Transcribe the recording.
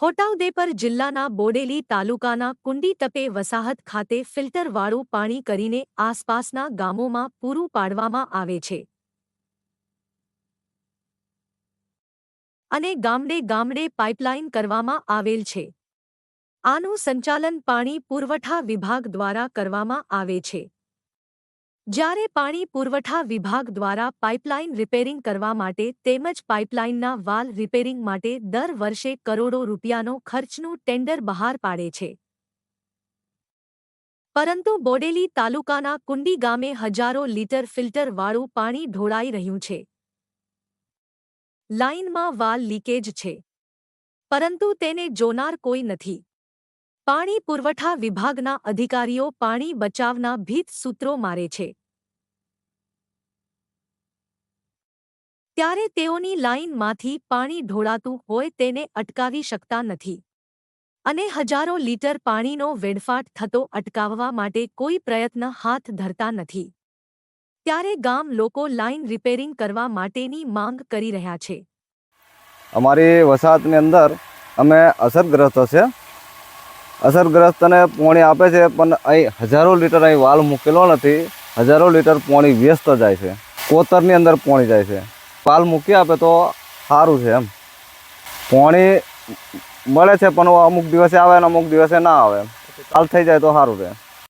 છોટાઉદેપુર જિલ્લાના બોડેલી તાલુકાના કુંડી તપે વસાહત ખાતે ફિલ્ટરવાળું પાણી કરીને આસપાસના ગામોમાં પૂરું પાડવામાં આવે છે. અને ગામડે ગામડે પાઇપલાઇન કરવામાં આવેલ છે. આનું સંચાલન પાણી પુરવઠા વિભાગ દ્વારા કરવામાં આવે છે. જ્યારે પાણી પુરવઠા વિભાગ દ્વારા પાઇપલાઇન રિપેરિંગ કરવા માટે તેમજ પાઇપલાઇનના વાલ રિપેરિંગ માટે દર વર્ષે કરોડો રૂપિયાનો ખર્ચનું ટેન્ડર બહાર પાડે છે. પરંતુ બોડેલી તાલુકાના કુંડી ગામે હજારો લીટર ફિલ્ટરવાળું પાણી ઢોળાઈ રહ્યું છે. લાઇનમાં વાલ લીકેજ છે. પરંતુ તેને જોનાર કોઈ નથી. પાણી પુરવઠા વિભાગના અધિકારીઓ પાણી બચાવના ભીત સૂત્રો મારે છે. ત્યારે તેઓની લાઇનમાંથી પાણી ઢોળાતું હોય તેને અટકાવી શકતા નથી. અને હજારો લીટર પાણીનો વેડફાટ થતો અટકાવવા માટે કોઈ પ્રયત્ન હાથ ધરતા નથી. ત્યારે ગામ લોકો લાઇન રિપેરિંગ કરવા માટેની માંગ કરી રહ્યા છે. અમારી વસાહતની અંદર અમે અસરગ્રસ્ત છે અસરગ્રસ્તને પોણી આપે છે, પણ અહીં હજારો લીટર અહીં વાલ મૂકેલો નથી. હજારો લીટર પોણી વ્યસ્ત જાય છે. કોતરની અંદર પોણી જાય છે? વાલ મૂકી આપે તો સારું છે એમ. પાણી મળે છે, પણ અમુક દિવસે આવે અને અમુક દિવસે ના આવે પાલ થઈ જાય તો સારું રહે.